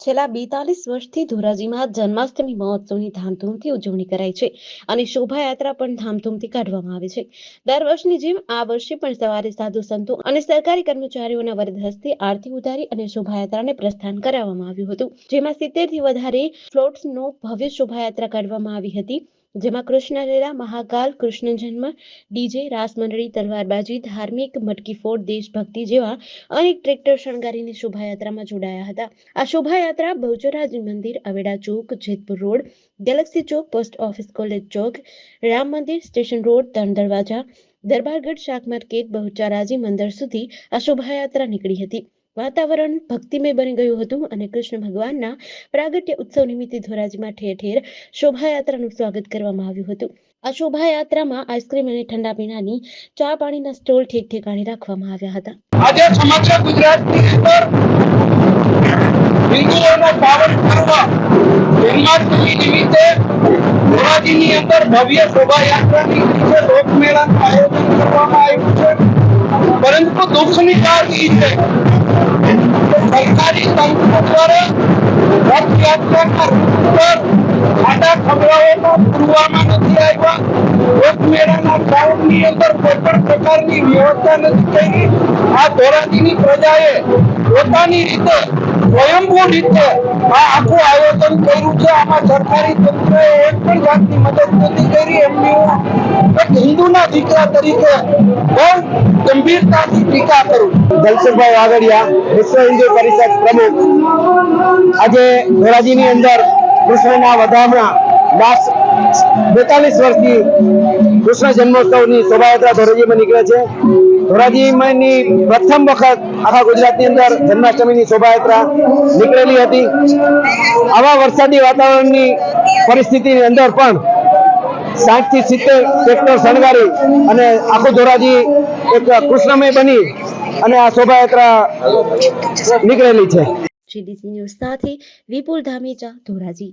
છેલ્લા બેતાલીસ વર્ષથી ધોરાજીમાં જન્માષ્ટમી મહોત્સવની ધામધૂમથી ઉજવણી કરાય છે અને શોભાયાત્રા પણ ધામધૂમથી કાઢવામાં આવે છે. દર વર્ષની જેમ આ વર્ષે પણ સવારે સાધુ સંતો અને સરકારી કર્મચારીઓના વરદ હસ્તે આરતી ઉતારી અને શોભાયાત્રાને પ્રસ્થાન કરાવવામાં આવ્યું હતું. જેમાં સિત્તેરથી વધારે ફ્લોટ્સનો ભવ્ય શોભાયાત્રા કાઢવામાં આવી હતી. જેમાં કૃષ્ણ લીલા મહાકાલ, કૃષ્ણ જન્મ ડીજે રાસ મંડળી, તલવારબાજી, ધાર્મિક મટકી ફોડ, દેશભક્તિ જેવા અનેક ટ્રેક્ટર શણગારીને શોભાયાત્રામાં જોડાયા હતા. આ શોભાયાત્રા Bahucharaj Mandir, Aveda Chowk, Jetpur road, galaxy Chowk, post office college Chowk, Ram Mandir, station road ત્રણ દરવાજા, દરબારગઢ શાક માર્કેટ બહુચરાજી મંદિર સુધી આ શોભાયાત્રા નીકળી હતી. વાતાવરણ ભક્તિમય બની ગયું હતું અને કૃષ્ણ ભગવાનના પ્રાગટ્ય ઉત્સવ નિમિત્તે ધોરાજીમાં ઠેર ઠેર શોભાયાત્રાનું સ્વાગત કરવામાં આવ્યું હતું. આ શોભાયાત્રામાં આઈસ્ક્રીમ અને ઠંડા પીણાની ચા પાણીના સ્ટોલ ઠેક ઠેકાણે રાખવામાં આવ્યા હતા. આજે સમગ્ર ગુજરાતની અંદર હિન્દુઓનો પાવન પર્વ જન્માષ્ટમી નિમિત્તે ધોરાજીની અંદર ભવ્ય શોભાયાત્રાની નીચે લોકમેળાનું આયોજન કરવામાં આવ્યું છે. પરંતુ દુઃખની વાત એ છે સરકારી પોતાની રીતે રીતે આ આખું આયોજન કર્યું છે. આમાં સરકારી તંત્રએ એક પણ જાતની મદદ નથી કરી. એમની એક હિન્દુના દીકરા તરીકે બહુ ગંભીરતાથી ટીકા કરું. દલસુખભાઈ વાગડિયા, વિશ્વ હિન્દુ પરિષદ પ્રમુખ. આજે ધોરાજીની અંદર કૃષ્ણના વધામણા લાસ્ટ બેતાલીસ વર્ષથી કૃષ્ણ જન્મોત્સવની શોભાયાત્રા ધોરાજીમાં નીકળે છે. ધોરાજીમાંની પ્રથમ વખત આખા ગુજરાતની અંદર જન્માષ્ટમીની શોભાયાત્રા નીકળેલી હતી. આવા વરસાદી વાતાવરણની પરિસ્થિતિની અંદર પણ સાઠથી સિત્તેર ટ્રેક્ટર શણગારી અને આખું ધોરાજી એક કૃષ્ણમય બની અને આ શોભાયાત્રા નીકળેલી છે. જીડીસી ન્યૂઝ સાથે વિપુલ ધામેચા ધોરાજી.